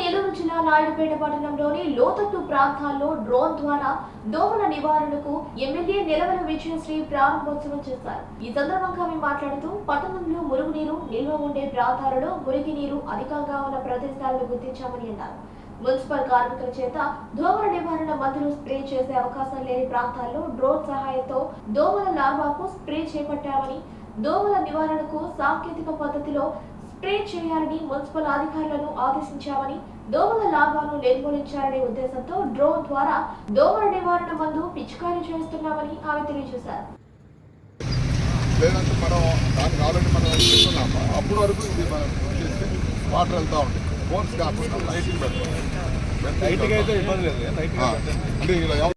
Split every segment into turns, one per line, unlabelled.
నెల్లూరు జిల్లా నాయుడుపేట పట్టణంలోని లోతట్టు ప్రాంతాల్లో డ్రోన్ ద్వారా దోమల నివారణకు ఎమ్మెల్యే నిలవల విజయశ్రీ ప్రారంభోత్సవం చేశారు. ఈ సందర్భంగా ఆమె మాట్లాడుతూ పట్టణంలో మురుగునీరు నిల్వ ఉండే ప్రాంతాలలో మురికి నీరు అధికంగా ఉన్న ప్రదేశాలను గుర్తించామని అన్నారు. మున్సిపల్ కార్మికుల చేత దోమల నివారణ మందులు స్ప్రే చేసే అవకాశం లేని ప్రాంతాల్లో డ్రోన్ సహాయంతో దోమల లార్వాకు స్ప్రే చేపట్టామని దోమల నివారణకు సాంకేతిక పద్ధతిలో స్ప్రే చేయాలని మున్సిపల్ అధికారులను ఆదేశించామని దోమల లాభాలను నిర్మూలించాలనే ఉద్దేశంతో డ్రోన్ ద్వారా దోమల నివారణ మందు పిచికారీ చేస్తున్నామని ఆమె తెలియజేశారు.
లేదంటే మనం దానికి ఆల్రెడీ మనం చేస్తున్నాము? అప్పుడు వరకు ఇది మనం చేస్తే వాటర్ వెళ్తూ ఉంటుంది ఫోన్స్ కాకుండా లైటింగ్ పెడతాం.
నైట్కి అయితే ఇబ్బంది లేదు. నైట్
ఆ, అంటే ఇలా ఎవ-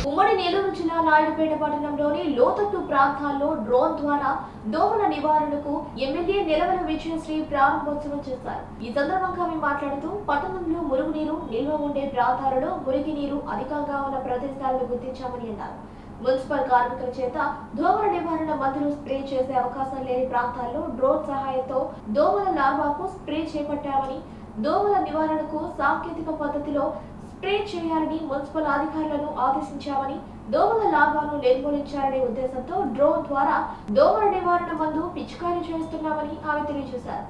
ఉమ్మడి నెల్లూరు జిల్లా నాయుడుపేట పట్టణంలోని లోతట్టు ప్రాంతాల్లో డ్రోన్ ద్వారా దోమల నివారణకు ఎమ్మెల్యే నిలవల విజయశ్రీ ప్రారంభోత్సవం చేశారు. ఈ సందర్భంగా ఆమె మాట్లాడుతూ పట్టణంలో మురుగునీరు నిల్వ ఉండే ప్రాంతాలలో మురికి నీరు అధికంగా ఉన్న ప్రదేశాలను గుర్తించామని అన్నారు. మున్సిపల్ కార్మికుల చేత దోమల నివారణ మందులు స్ప్రే చేసే అవకాశం లేని ప్రాంతాల్లో డ్రోన్ సహాయంతో దోమల లార్వాకు స్ప్రే చేపట్టామని దోమల నివారణకు సాంకేతిక పద్ధతిలో స్ప్రే చేయాలని మున్సిపల్ అధికారులను ఆదేశించామని దోమల లాభాలను నిర్మూలించాలనే ఉద్దేశంతో డ్రోన్ ద్వారా దోమల నివారణ మందు పిచికారీ చేస్తున్నామని ఆమె తెలియజేశారు.